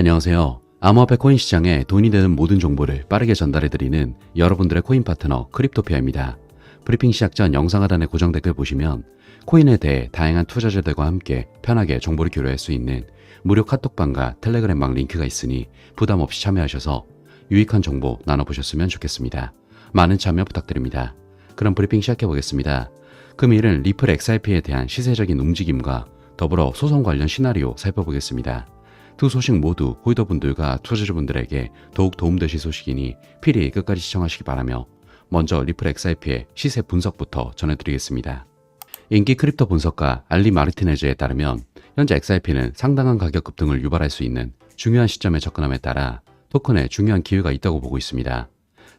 안녕하세요. 암호화폐 코인 시장에 돈이 되는 모든 정보를 빠르게 전달해드리는 여러분들의 코인 파트너 크립토피아입니다. 브리핑 시작 전 영상 하단의 고정 댓글 보시면 코인에 대해 다양한 투자자들과 함께 편하게 정보를 교류할 수 있는 무료 카톡방과 텔레그램방 링크가 있으니 부담 없이 참여하셔서 유익한 정보 나눠보셨으면 좋겠습니다. 많은 참여 부탁드립니다. 그럼 브리핑 시작해 보겠습니다. 금일은 리플 XRP에 대한 시세적인 움직임과 더불어 소송 관련 시나리오 살펴보겠습니다. 두 소식 모두 홀더분들과 투자자분들에게 더욱 도움되실 소식이니 필히 끝까지 시청하시기 바라며 먼저 리플 XRP의 시세 분석부터 전해드리겠습니다. 인기 크립토 분석가 알리 마르티네즈에 따르면 현재 XRP는 상당한 가격 급등을 유발할 수 있는 중요한 시점에 접근함에 따라 토큰에 중요한 기회가 있다고 보고 있습니다.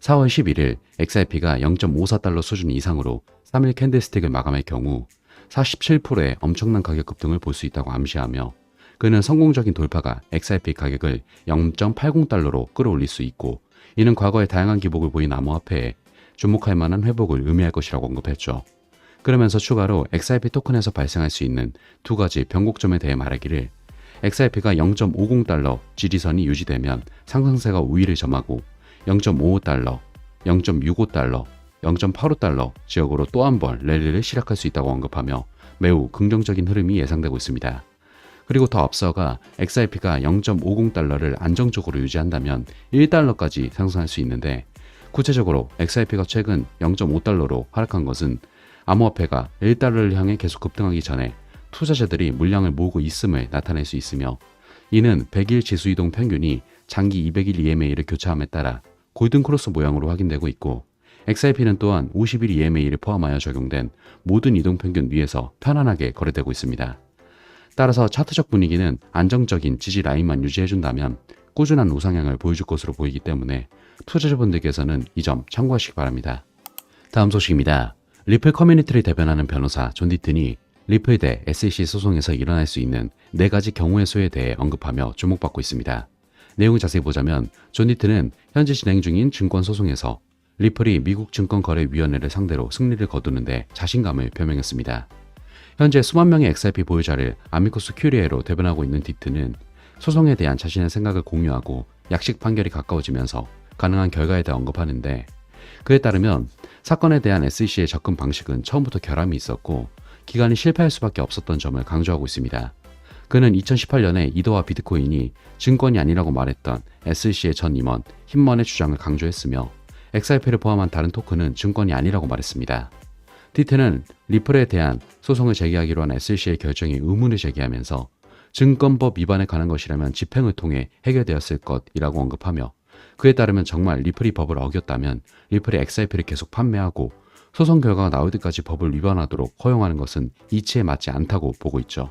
4월 11일 XRP가 0.54달러 수준 이상으로 3일 캔들스틱을 마감할 경우 47%의 엄청난 가격 급등을 볼 수 있다고 암시하며 그는 성공적인 돌파가 XRP 가격을 0.80달러로 끌어올릴 수 있고 이는 과거의 다양한 기복을 보인 암호화폐에 주목할 만한 회복을 의미할 것이라고 언급했죠. 그러면서 추가로 XRP 토큰에서 발생할 수 있는 두 가지 변곡점에 대해 말하기를 XRP가 0.50달러 지지선이 유지되면 상승세가 우위를 점하고 0.55달러, 0.65달러, 0.85달러 지역으로 또 한 번 랠리를 시작할 수 있다고 언급하며 매우 긍정적인 흐름이 예상되고 있습니다. 그리고 더 앞서가 XRP가 0.50달러를 안정적으로 유지한다면 1달러까지 상승할 수 있는데 구체적으로 XRP가 최근 0.5달러로 하락한 것은 암호화폐가 1달러를 향해 계속 급등하기 전에 투자자들이 물량을 모으고 있음을 나타낼 수 있으며 이는 100일 지수 이동 평균이 장기 200일 EMA를 교차함에 따라 골든 크로스 모양으로 확인되고 있고 XRP는 또한 50일 EMA를 포함하여 적용된 모든 이동 평균 위에서 편안하게 거래되고 있습니다. 따라서 차트적 분위기는 안정적인 지지 라인만 유지해준다면 꾸준한 우상향을 보여줄 것으로 보이기 때문에 투자자분들께서는 이 점 참고하시기 바랍니다. 다음 소식입니다. 리플 커뮤니티를 대변하는 변호사 존 디튼이 리플 대 SEC 소송에서 일어날 수 있는 네 가지 경우의 수에 대해 언급하며 주목받고 있습니다. 내용을 자세히 보자면 존 디튼은 현재 진행 중인 증권 소송에서 리플이 미국 증권거래위원회를 상대로 승리를 거두는데 자신감을 표명했습니다. 현재 수만 명의 XRP 보유자를 아미코스 큐리에로 대변하고 있는 디트는 소송에 대한 자신의 생각을 공유하고 약식 판결이 가까워지면서 가능한 결과에 대해 언급하는데 그에 따르면 사건에 대한 SEC의 접근 방식은 처음부터 결함이 있었고 기간이 실패할 수밖에 없었던 점을 강조하고 있습니다. 그는 2018년에 이더와 비트코인이 증권이 아니라고 말했던 SEC의 전 임원 힘먼의 주장을 강조했으며 XRP를 포함한 다른 토큰은 증권이 아니라고 말했습니다. 디트는 리플에 대한 소송을 제기하기로 한 SEC의 결정에 의문을 제기하면서 증권법 위반에 관한 것이라면 집행을 통해 해결되었을 것이라고 언급하며 그에 따르면 정말 리플이 법을 어겼다면 리플이 XRP를 계속 판매하고 소송 결과가 나올 때까지 법을 위반하도록 허용하는 것은 이치에 맞지 않다고 보고 있죠.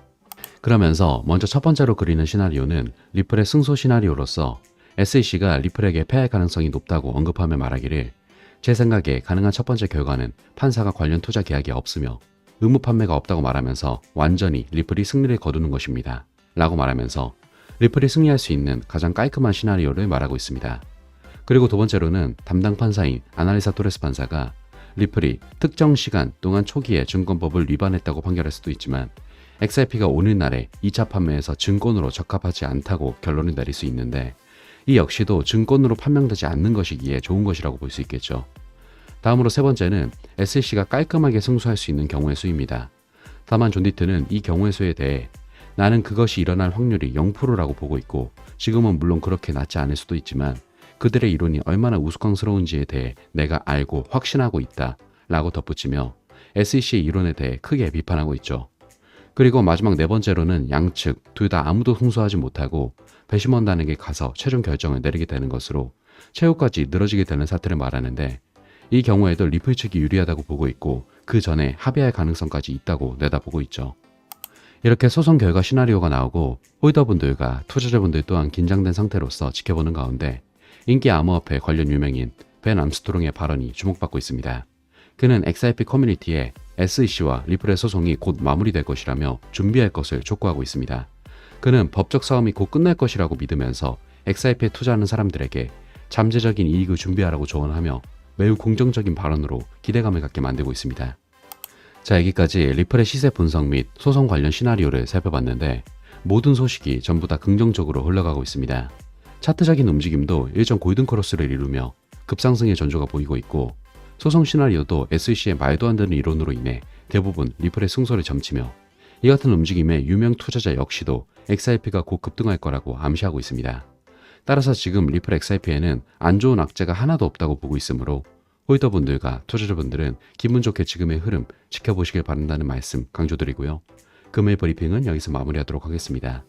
그러면서 먼저 첫 번째로 그리는 시나리오는 리플의 승소 시나리오로서 SEC가 리플에게 패할 가능성이 높다고 언급하며 말하기를 제 생각에 가능한 첫 번째 결과는 판사가 관련 투자 계약이 없으며 의무 판매가 없다고 말하면서 완전히 리플이 승리를 거두는 것입니다. 라고 말하면서 리플이 승리할 수 있는 가장 깔끔한 시나리오를 말하고 있습니다. 그리고 두 번째로는 담당 판사인 아날리사 토레스 판사가 리플이 특정 시간 동안 초기에 증권법을 위반했다고 판결할 수도 있지만 XRP가 오늘날에 2차 판매에서 증권으로 적합하지 않다고 결론을 내릴 수 있는데 이 역시도 증권으로 판명되지 않는 것이기에 좋은 것이라고 볼 수 있겠죠. 다음으로 세 번째는 SEC가 깔끔하게 승소할 수 있는 경우의 수입니다. 다만 존 디트는 이 경우의 수에 대해 나는 그것이 일어날 확률이 0%라고 보고 있고 지금은 물론 그렇게 낮지 않을 수도 있지만 그들의 이론이 얼마나 우스꽝스러운지에 대해 내가 알고 확신하고 있다 라고 덧붙이며 SEC의 이론에 대해 크게 비판하고 있죠. 그리고 마지막 네 번째로는 양측 둘 다 아무도 승소하지 못하고 배심원단에게 가서 최종 결정을 내리게 되는 것으로 최후까지 늘어지게 되는 사태를 말하는데 이 경우에도 리플 측이 유리하다고 보고 있고 그 전에 합의할 가능성까지 있다고 내다보고 있죠. 이렇게 소송 결과 시나리오가 나오고 홀더분들과 투자자분들 또한 긴장된 상태로서 지켜보는 가운데 인기 암호화폐 관련 유명인 벤 암스트롱의 발언이 주목받고 있습니다. 그는 XRP 커뮤니티에 SEC와 리플의 소송이 곧 마무리될 것이라며 준비할 것을 촉구하고 있습니다. 그는 법적 싸움이 곧 끝날 것이라고 믿으면서 XRP에 투자하는 사람들에게 잠재적인 이익을 준비하라고 조언하며 매우 공정적인 발언으로 기대감을 갖게 만들고 있습니다. 자, 여기까지 리플의 시세 분석 및 소송 관련 시나리오를 살펴봤는데 모든 소식이 전부 다 긍정적으로 흘러가고 있습니다. 차트적인 움직임도 일정 골든 크로스를 이루며 급상승의 전조가 보이고 있고 소송 시나리오도 SEC의 말도 안 되는 이론으로 인해 대부분 리플의 승소를 점치며 이 같은 움직임에 유명 투자자 역시도 XRP가 곧 급등할 거라고 암시하고 있습니다. 따라서 지금 리플 XRP에는 안 좋은 악재가 하나도 없다고 보고 있으므로 홀더분들과 투자자분들은 기분 좋게 지금의 흐름 지켜보시길 바란다는 말씀 강조드리고요. 금일 브리핑은 여기서 마무리하도록 하겠습니다.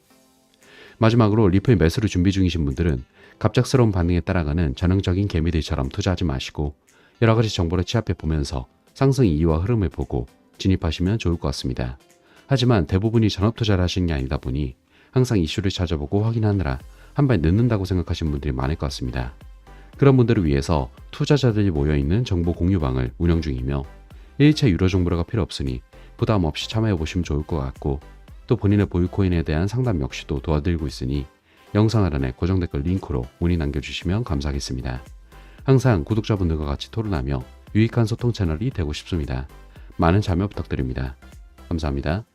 마지막으로 리플 매수를 준비 중이신 분들은 갑작스러운 반응에 따라가는 전형적인 개미들처럼 투자하지 마시고 여러 가지 정보를 취합해 보면서 상승 이유와 흐름을 보고 진입하시면 좋을 것 같습니다. 하지만 대부분이 전업 투자를 하시는 게 아니다 보니 항상 이슈를 찾아보고 확인하느라 한 발 늦는다고 생각하시는 분들이 많을 것 같습니다. 그런 분들을 위해서 투자자들이 모여있는 정보 공유방을 운영 중이며 1차 유료 정보가 필요 없으니 부담 없이 참여해 보시면 좋을 것 같고 또 본인의 보유코인에 대한 상담 역시도 도와드리고 있으니 영상 하단에 고정 댓글 링크로 문의 남겨주시면 감사하겠습니다. 항상 구독자분들과 같이 토론하며 유익한 소통 채널이 되고 싶습니다. 많은 참여 부탁드립니다. 감사합니다.